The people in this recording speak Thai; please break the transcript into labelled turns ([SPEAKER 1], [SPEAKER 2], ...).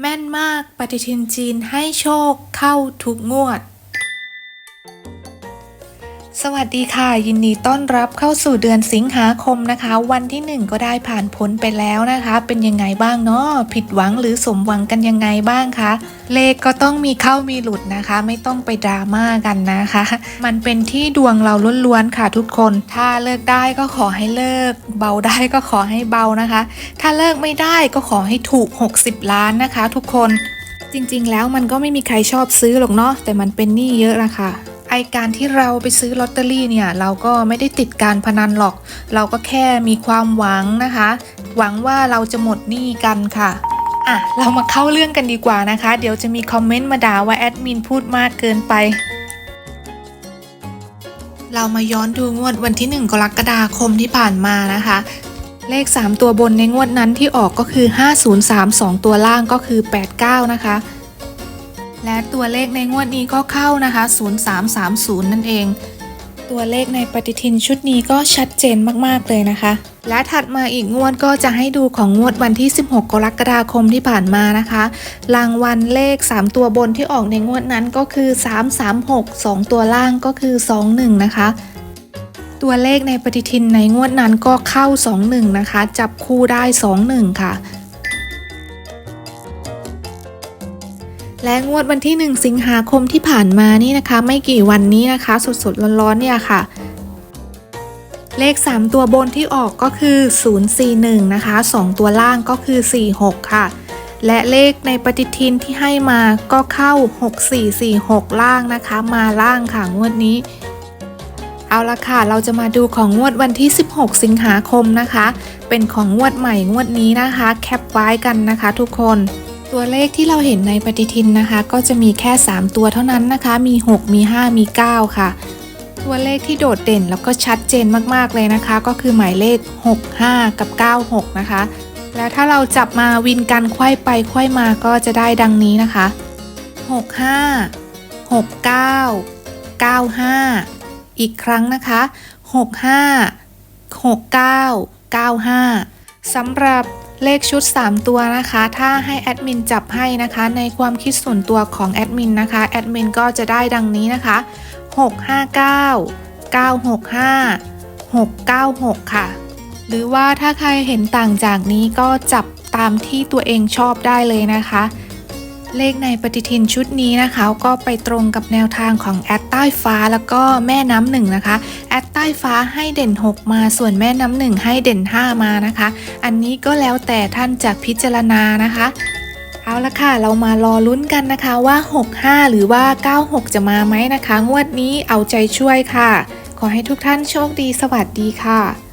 [SPEAKER 1] แม่นมากปฏิทินจีนให้โชคเข้าทุกงวด สวัสดีค่ะ ยินดีต้อนรับเข้าสู่เดือนสิงหาคมนะคะ วันที่หนึ่งก็ได้ผ่านพ้นไปแล้วนะคะ เป็นยังไงบ้างเนาะผิดหวังหรือสมหวังกันยังไงบ้างคะเลขก็ต้องมีเข้ามีหลุดนะคะ ไม่ต้องไปดราม่ากันนะคะ มันเป็นที่ดวงเราล้วนๆค่ะทุกคน ถ้าเลิกได้ก็ขอให้เลิก เบาได้ก็ขอให้เบานะคะ ถ้าเลิกไม่ได้ก็ขอให้ถูก 60 ล้านนะคะ ทุกคนจริงๆ แล้วมันก็ไม่มีใครชอบซื้อหรอกเนาะแต่มันเป็นหนี้เยอะนะคะ ไอการที่เราไปซื้อลอตเตอรี่เนี่ยเราก็ไม่ได้ติดการพนันหรอก เราก็แค่มีความหวังนะคะ หวังว่าเราจะหมดหนี้กันค่ะอะเรามาเข้าเรื่องกันดีกว่านะคะ เดี๋ยวจะมีคอมเมนต์มาด่าว่าแอดมินพูดมากเกินไป เรามาย้อนดูงวดวันที่ 1 กรกฎาคมที่ผ่านมานะคะ เลข 3 ตัวบนในงวดนั้นที่ออกก็คือ 5032 ตัวล่างก็คือ 89 นะคะ และตัวเลขในงวดนี้ก็เข้านะคะ 0330 นั่นเอง ตัวเลขในปฏิทินชุดนี้ก็ชัดเจนมากๆเลยนะคะ และถัดมาอีกงวดก็จะให้ดูของงวดวันที่ 16 กรกฎาคมที่ผ่านมานะคะ รางวัลเลข 3 ตัวบนที่ออกในงวดนั้นก็คือ 336 2 ตัวล่างก็คือ 21 นะคะตัวเลขในปฏิทินในงวดนั้นก็เข้า 21 นะคะ จับคู่ได้ 21 ค่ะ และงวดวันที่ 1 สิงหาคมที่ผ่านมานี่นะคะ ไม่กี่วันนี้นะคะ สดๆร้อนๆเนี่ยค่ะ เลข 3 ตัวบนที่ออกก็คือ 041 นะคะ 2 ตัวล่างก็คือ 46 ค่ะ และเลขในปฏิทินที่ให้มาก็เข้า 6446 ล่างนะคะ มาล่างค่ะงวดนี้ เอาละค่ะ เราจะมาดูของงวดวันที่ 16 สิงหาคมนะคะ เป็นของงวดใหม่งวดนี้นะคะ แคปไว้กันนะคะทุกคน ตัวเลขที่เราเห็นในปฏิทินนะคะ ก็จะมีแค่ 3 ตัวเท่านั้นนะคะ มี 6 มี 5 มี 9 ค่ะ ตัวเลขที่โดดเด่นแล้วก็ชัดเจนมากๆเลยนะคะ ก็คือหมายเลข 65 กับ 96 นะคะ แล้วถ้าเราจับมาวินกันไขว้ไปไขว้มาก็จะได้ดังนี้นะคะ 65 69 95 อีกครั้งนะคะ 65 69 95สำหรับ เลขชุด 3 ตัวนะคะ ถ้าให้แอดมินจับให้นะคะ ในความคิดส่วนตัวของแอดมินนะคะ แอดมินก็จะได้ดังนี้นะคะ 659 965 696 ค่ะ หรือว่าถ้าใครเห็นต่างจากนี้ก็จับตามที่ตัวเองชอบได้เลยนะคะ เลขในปฏิทินชุดนี้นะคะ ก็ไปตรงกับแนวทางของแอดใต้ฟ้าแล้วก็แม่น้ำหนึ่งนะคะแอดใต้ฟ้าให้เด่น 6 มาส่วนแม่น้ำหนึ่งให้เด่น 5 มานะคะ อันนี้ก็แล้วแต่ท่านจะพิจารณานะคะเอาละค่ะ เรามารอลุ้นกันนะคะว่า 65 หรือว่า 96 จะมาไหมนะคะ งวดนี้เอาใจช่วยค่ะ ขอให้ทุกท่านโชคดีสวัสดีค่ะ